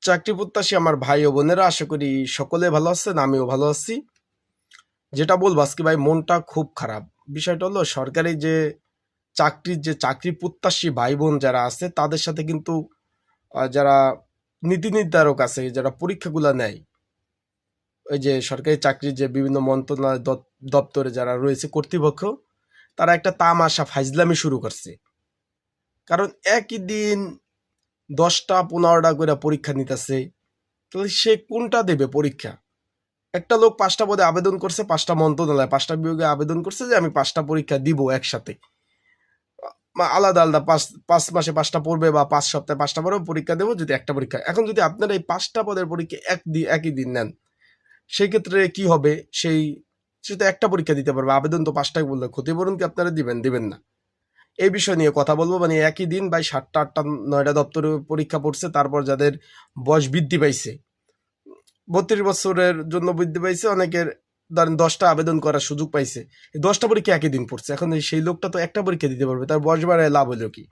চাকরি প্রত্যাশী আমার ভাই ও বোনেরা, আশা করি সকলে ভালো আছেন, আমিও ভালো আছি। যেটা বলব, আজকে ভাই মনটা খুব খারাপ। বিষয়টা হলো, সরকারি যে চাকরির যে চাকরি প্রত্যাশী ভাই বোন যারা আছে, তাদের সাথে কিন্তু যারা নীতি নির্ধারক আছে, যারা পরীক্ষাগুলো নেয়, ওই যে সরকারি চাকরির যে বিভিন্ন মন্ত্রণালয় দপ- দপ্তরে যারা রয়েছে কর্তৃপক্ষ, তারা একটা তামাশা ফাইজলামি শুরু করছে। কারণ একই দিন দশটা, পনেরোটা করে পরীক্ষা নিতেছে। তাহলে সে কোনটা দেবে পরীক্ষা? একটা লোক পাঁচটা পদে আবেদন করছে, পাঁচটা মন্ত্রণালয়, পাঁচটা বিভাগে আবেদন করছে যে, আমি পাঁচটা পরীক্ষা দিব একসাথে। আলাদা আলাদা পাঁচ পাঁচ মাসে পাঁচটা পড়বে বা পাঁচ সপ্তাহে পাঁচটা পরেও পরীক্ষা দেবো, যদি একটা পরীক্ষা। এখন যদি আপনারা এই পাঁচটা পদের পরীক্ষা এক দি, একই দিন নেন সেই ক্ষেত্রে কি হবে? সেই, সে তো একটা পরীক্ষা দিতে পারবে, আবেদন তো পাঁচটায় বললে, ক্ষতিপূরণ কি আপনারা দিবেন? দিবেন না। এই বিষয় নিয়ে কথা বলব। মানে একই দিন ভাই সাতটা, আটটা, নয়টা দপ্তরে পরীক্ষা পড়ছে, তারপর যাদের বয়স বৃদ্ধি পাইছে, বত্রিশ বছরের জন্য বৃদ্ধি পাইছে, অনেকের ধরেন দশটা আবেদন করার সুযোগ পাইছে। দশটা পরীক্ষা একই দিন পড়ছে। এখন সেই লোকটা তো একটা পরীক্ষা দিতে পারবে, তার বয়স বাড়ায় লাভ হলো কি?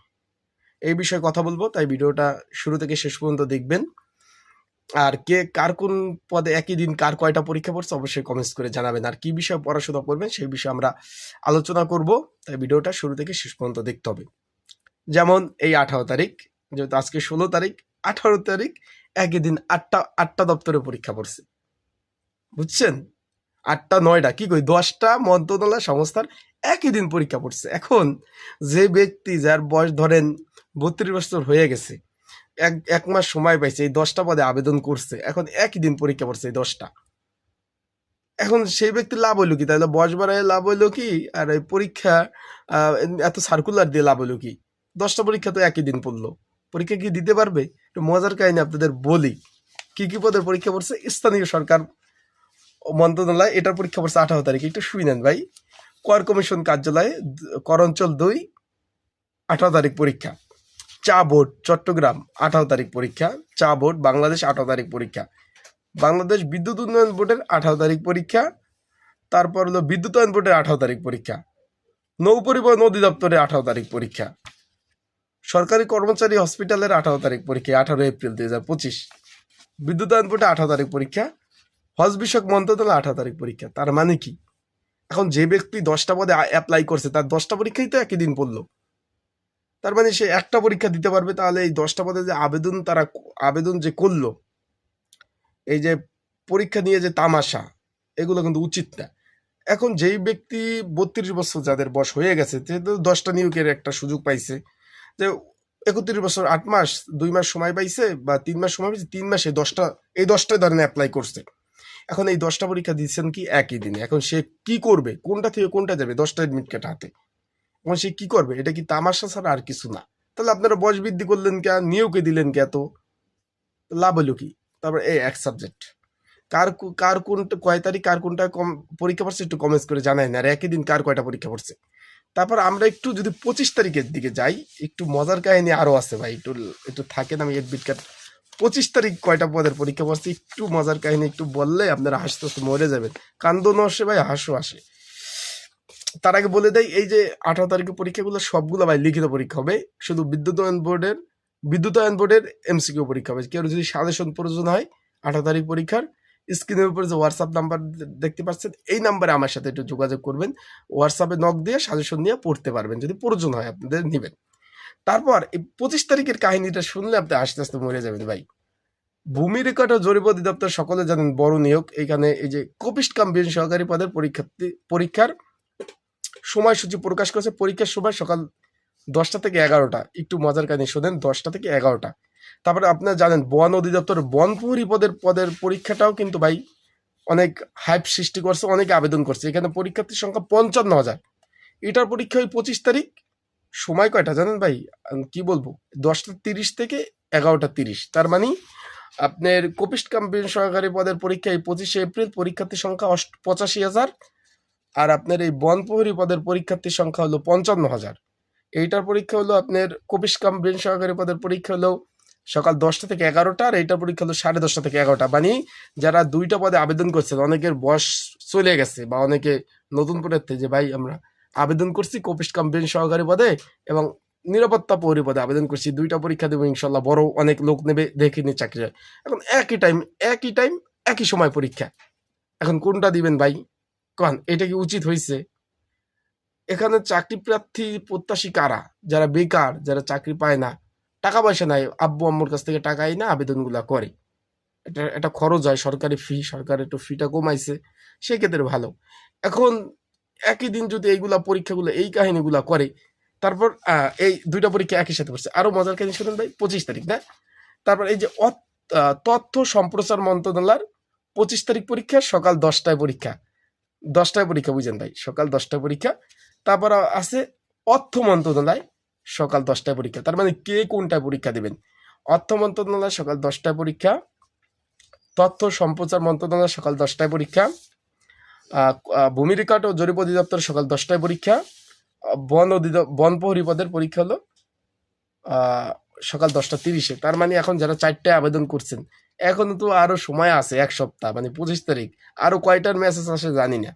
এই বিষয়ে কথা বলব, তাই ভিডিওটা শুরু থেকে শেষ পর্যন্ত দেখবেন। আর কে কার কোন পদে একই দিন কার কয়টা পরীক্ষা পড়ছে অবশ্যই কমেন্টস করে জানাবেন। আর কি বিষয়ে পড়াশোনা করবেন সেই বিষয়ে আমরা আলোচনা করব। তাই ভিডিওটা শুরু থেকে শেষ পর্যন্ত দেখতে হবে। যেমন এই আঠারো তারিখ, যেহেতু আজকে ষোলো তারিখ, আঠারো তারিখ একই দিন আটটা আটটা দপ্তরে পরীক্ষা পড়ছে। বুঝছেন? আটটা, নয়টা, কি কই? দশটা মন্ত্রণালয় সংস্থার একই দিন পরীক্ষা পড়ছে। এখন যে ব্যক্তি, যার বয়স ধরেন বত্রিশ বছর হয়ে গেছে এক এক মাস সময় পাইছে, এই দশটা পদে আবেদন করছে। এখন একই দিন পরীক্ষা পড়ছে এই দশটা। এখন সেই ব্যক্তির লাভ হইল কি? তাহলে বয়স বাড়ায় লাভ হইল কি? আর এই পরীক্ষা এত সার্কুলার দিয়ে লাভ হইল কি? দশটা পরীক্ষা তো একই দিন পড়ল। পরীক্ষা কি দিতে পারবে? একটু মজার কাহিনী আপনাদের বলি। কি কি পদের পরীক্ষা পড়ছে? স্থানীয় সরকার মন্ত্রণালয়, এটার পরীক্ষা পড়ছে আঠারো তারিখে। একটু শুই নেন ভাই। কর কমিশন কার্যালয়ে দ- কর অঞ্চল দুই, আঠারো তারিখ পরীক্ষা। চা বোর্ড, চট্টগ্রাম, আঠারো তারিখ পরীক্ষা। চা বোর্ড, বাংলাদেশ, আঠারো তারিখ পরীক্ষা। বাংলাদেশ বিদ্যুৎ উন্নয়ন বোর্ডের আঠারো তারিখ পরীক্ষা। তারপর হলো বিদ্যুতায়ন বোর্ডের আঠারো তারিখ পরীক্ষা। নৌ পরিবহন অধিদপ্তরের আঠারো তারিখ পরীক্ষা। সরকারি কর্মচারী হসপিটালের আঠারো তারিখ পরীক্ষা, আঠারো এপ্রিল দুই হাজার পঁচিশ। বিদ্যুতায়ন বোর্ডে আঠারো তারিখ পরীক্ষা। হজ বিষয়ক মন্ত্রণালয় আঠারো তারিখ পরীক্ষা। তার মানে কি? এখন যে ব্যক্তি দশটা পদে অ্যাপ্লাই করছে, তার দশটা পরীক্ষাই তো একই দিন পড়ল। তার মানে সে একটা পরীক্ষা দিতে পারবে, তাহলে এই দশটা পদে যে আবেদন তারা আবেদন যে করল, এই যে পরীক্ষা নিয়ে যে তামাশা, এগুলো কিন্তু উচিত না। এখন যেই ব্যক্তি বত্রিশ বছর যাদের বয়স হয়ে গেছে যেহেতু দশটা নিয়োগের একটা সুযোগ পাইছে। যে একত্রিশ বছর আট মাস, দুই মাস সময় পাইছে বা তিন মাস সময় পাইছে, তিন মাসে দশটা, এই দশটায় ধরেন অ্যাপ্লাই করছে। এখন এই দশটা পরীক্ষা দিচ্ছেন কি একই দিনে? এখন সে কি করবে? কোনটা থেকে কোনটা যাবে? দশটা এডমিট কার্ড হাতে এখন সে কি করবে? এটা কি তামাশা ছাড়া আর কিছু না। তাহলে আপনারা বয়স বৃদ্ধি করলেন কে? নিয়োগে দিলেন কে এত? লাভ হলো কি? তারপর এই এক সাবজেক্ট কার কার কোনটা, কয় তারিখ, কার কোনটা কম পরীক্ষা পড়ছে একটু কমেন্টস করে জানাই না। আর একই দিন কার কয়টা পরীক্ষা পড়ছে? তারপর আমরা একটু যদি পঁচিশ তারিখের দিকে যাই, একটু মজার কাহিনী আরও আছে ভাই। একটু একটু থাকেন আমি এডমিট কার্ড পঁচিশ তারিখ কয়টা পদের পরীক্ষা পড়ছে? একটু মজার কাহিনী একটু বললে আপনারা হাসতে হাসতে মরে যাবেন। কান্দনও আসে ভাই হাসও আসে তার আগে বলে দেয় এই যে আঠারো তারিখে পরীক্ষাগুলো, সবগুলো ভাই লিখিত পরীক্ষা হবে। শুধু বিদ্যুতায়ন বোর্ডের বিদ্যুতায়ন বোর্ডের এমসিকিউ পরীক্ষা হবে। কেউ যদি সাজেশন প্রয়োজন হয় আঠারো তারিখ পরীক্ষার স্ক্রিনের উপরে যে হোয়াটসঅ্যাপ নাম্বার দেখতে পাচ্ছেন, এই নাম্বারে আমার সাথে একটু যোগাযোগ করবেন। হোয়াটসঅ্যাপে নক দিয়ে সাজেশন নিয়ে পড়তে পারবেন, যদি প্রয়োজন হয় আপনাদের নেবেন। তারপর এই পঁচিশ তারিখের কাহিনীটা শুনলে আপনি আস্তে আস্তে মরে যাবেন ভাই। ভূমি রেকর্ড ও জরিপ অধিদপ্তর সকলে জানেন বড় নিয়োগ। এখানে এই যে কপিস্ট কাম্পিয়ন সহকারী পদের পরীক্ষার্থী, পরীক্ষার সময়সূচি প্রকাশ করেছে পরীক্ষার সময় সকাল দশটা থেকে এগারোটা। একটু মজার কাহিনী শোনেন, দশটা থেকে এগারোটা। তারপরে আপনারা জানেন, বন অধিদপ্তর বন প্রহরী পদের পদের পরীক্ষাটাও কিন্তু ভাই অনেক হাইপ সৃষ্টি করছে, অনেকে আবেদন করছে। এখানে পরীক্ষার্থীর সংখ্যা পঞ্চান্ন হাজার। এটার পরীক্ষা ওই পঁচিশ তারিখ? সময় কয়টা জানেন ভাই? কি বলব? দশটা তিরিশ থেকে এগারোটা তিরিশ। তার মানে আপনার কপিস্ট কাম্পিয়ন সহকারী পদের পরীক্ষা এই পঁচিশে এপ্রিল, পরীক্ষার্থীর সংখ্যা পঁচাশি হাজার। আর আপনার এই বন প্রহরী পদের পরীক্ষার্থীর সংখ্যা হলো পঞ্চান্ন হাজার এইটার পরীক্ষা হলো আপনার কপিস কাম্পিয়ন সহকারী পদের পরীক্ষা হলো সকাল দশটা থেকে এগারোটা আর এইটার পরীক্ষা হলো সাড়ে দশটা থেকে এগারোটা। মানে যারা দুইটা পদে আবেদন করছেন অনেকের বয়স চলে গেছে বা অনেকে নতুন পদের যে, ভাই, আমরা আবেদন করছি কপিস কাম্পিয়ন সহকারী পদে এবং নিরাপত্তা পৌরী পদে আবেদন করছি, দুইটা পরীক্ষা দেবো, ইনশাল্লাহ বড় অনেক লোক নেবে, দেখে নিয়ে চাকরি এখন একই টাইম একই টাইম একই সময় পরীক্ষা। এখন কোনটা দিবেন ভাই? কন, এটা কি উচিত হয়েছে এখানে চাকরি প্রার্থী প্রত্যাশী কারা? যারা বেকার, যারা চাকরি পায় না, টাকা পয়সা নাই, আব্বু আম্মুর কাছ থেকে টাকাই না আবেদনগুলা করে। এটা এটা খরচ হয়, সরকারি ফি সরকার একটু ফিটা কমাইছে, সেক্ষেত্রে ভালো। এখন একই দিন যদি এইগুলা পরীক্ষাগুলো, এই কাহিনীগুলা করে, তারপর এই দুইটা পরীক্ষা একই সাথে পড়ছে। আরও মজার কাহিনী শুনুন ভাই, পঁচিশ তারিখ, না? তারপর এই যে তথ্য সম্প্রচার মন্ত্রণালয়ের পঁচিশ তারিখ পরীক্ষা, সকাল দশটায় পরীক্ষা। দশটায় পরীক্ষা, বুঝেন ভাই, সকাল দশটায় পরীক্ষা, তারপর আছে অর্থ মন্ত্রণালয়, সকাল দশটায় পরীক্ষা, তার মানে কে কোনটায় পরীক্ষা দেবেন? অর্থ মন্ত্রণালয়, সকাল দশটায় পরীক্ষা, তথ্য সম্প্রচার মন্ত্রণালয়, সকাল দশটায় পরীক্ষা ভূমি রেকর্ড ও জরিপ অধিদপ্তর, সকাল দশটায় পরীক্ষা, বন বন প্রহরী পরীক্ষা হলো সকাল দশটা তিরিশে, তার মানে এখন যারা চারটায় আবেদন করছেন এখনও তো আরও সময় আছে, এক সপ্তাহ মানে পঁচিশ তারিখ। আরও কয়টার মেসেজ আসে জানি না।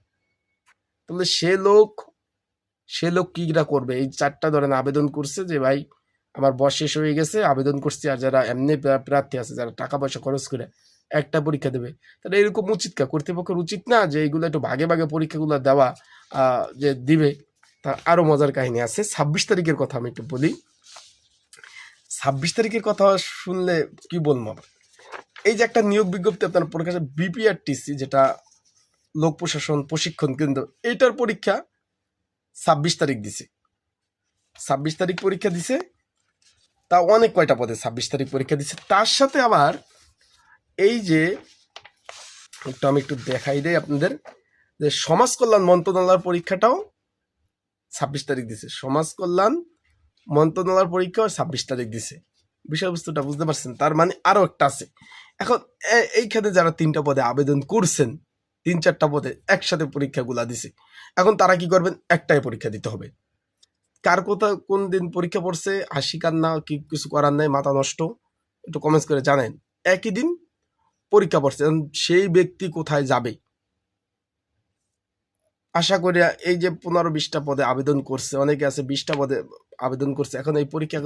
তাহলে সে লোক সে লোক কিরা করবে? এই চারটা ধরেন আবেদন করছে যে, ভাই, আমার বয়স শেষ হয়ে গেছে, আবেদন করছি আর যারা এমনি প্রার্থী আছে, যারা টাকা পয়সা খরচ করে, একটা পরীক্ষা দেবে। তাহলে এরকম উচিত কা? কর্তৃপক্ষের উচিত না যে এইগুলো একটু ভাগে ভাগে পরীক্ষাগুলো দেওয়া যে দিবে? তা আরও মজার কাহিনী আছে। ছাব্বিশ তারিখের কথা আমি একটু বলি। ছাব্বিশ তারিখের কথা শুনলে কি বলব? এই যে একটা নিয়োগ বিজ্ঞপ্তি আপনার প্রকাশে বিপিআরটিসি যেটা লোক প্রশাসন, প্রশিক্ষণ কেন্দ্র, এইটার পরীক্ষা ছাব্বিশ তারিখ দিছে। ছাব্বিশ তারিখ পরীক্ষা দিছে, তা অনেক কয়টা পদে ছাব্বিশ তারিখ পরীক্ষা দিছে। তার সাথে আবার এই যে, একটু আমি একটু দেখাই দেয় আপনাদের, যে সমাজ কল্যাণ মন্ত্রণালয়ের পরীক্ষাটাও ছাব্বিশ তারিখ দিছে। সমাজ কল্যাণ মন্ত্রণালয়ের পরীক্ষাও ছাব্বিশ তারিখ দিছে। বিষয়বস্তুটা বুঝতে পারছেন, তার মানে আরও একটা আছে। এখন, এ- এইখানে যারা তিনটা পদে আবেদন করছেন, তিন চারটা পদে একসাথে পরীক্ষাগুলা দিছে, এখন তারা কি করবেন? একটাই পরীক্ষা দিতে হবে। কার কোথা কোন দিন পরীক্ষা পড়ছে, হাসি কান্না, কি কিছু করার নাই, মাথা নষ্ট, একটু কমেন্টস করে জানেন। একই দিন পরীক্ষা পড়ছে সেই ব্যক্তি কোথায় যাবে? আশা করি এই যে পনেরো বিশটা পদে আবেদন করছে, অনেকে আছে বিশটা পদে আবেদন করছে। এখন এই পরীক্ষা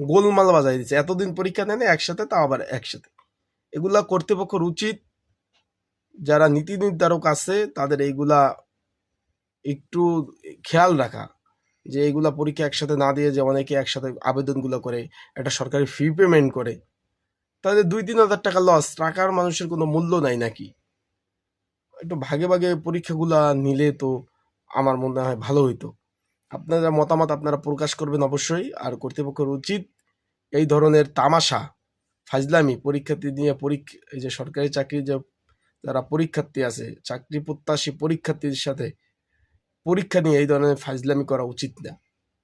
গোলমাল বাজাই দিচ্ছে। এতদিন পরীক্ষা নেয় একসাথে, তাও আবার একসাথে। এগুলা কর্তৃপক্ষের উচিত। যারা নীতি নির্ধারক আছে, তাদের এইগুলা একটু খেয়াল রাখা। যে এইগুলা পরীক্ষা একসাথে না দিয়ে যে অনেকে একসাথে আবেদনগুলো করে, একটা সরকারি ফি পেমেন্ট করে। তাদের দুই তিন হাজার টাকা লস টাকার মানুষের কোনো মূল্য নাই নাকি? একটু ভাগে ভাগে পরীক্ষাগুলা নিলে তো আমার মনে হয় ভালো হইতো। আপনারা মতামত আপনারা প্রকাশ করবেন অবশ্যই। আর কর্তৃপক্ষের উচিত এই ধরনের তামাশা, ফাজলামি, পরীক্ষার্থী নিয়ে পরীক্ষা, এই যে সরকারি চাকরি যে যারা পরীক্ষার্থী আছে, চাকরি প্রত্যাশী পরীক্ষার্থীর সাথে পরীক্ষা নিয়ে এই ধরনের ফাজলামি করা উচিত না।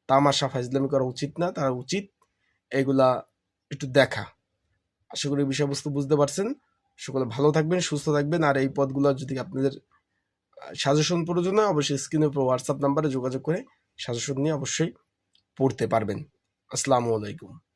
তামাশা, ফাজলামি করা উচিত না, তারা উচিত এগুলা একটু দেখা। আশা করি বিষয়বস্তু বুঝতে পারছেন। সকলে ভালো থাকবেন, সুস্থ থাকবেন। আর এই পদগুলো যদি আপনাদের সাজেশন প্রয়োজন হয়, অবশ্যই স্ক্রিনের উপর হোয়াটসঅ্যাপ নাম্বারে যোগাযোগ করে সাজেশন নিয়ে অবশ্যই পড়তে পারবেন। আসসালামু আলাইকুম।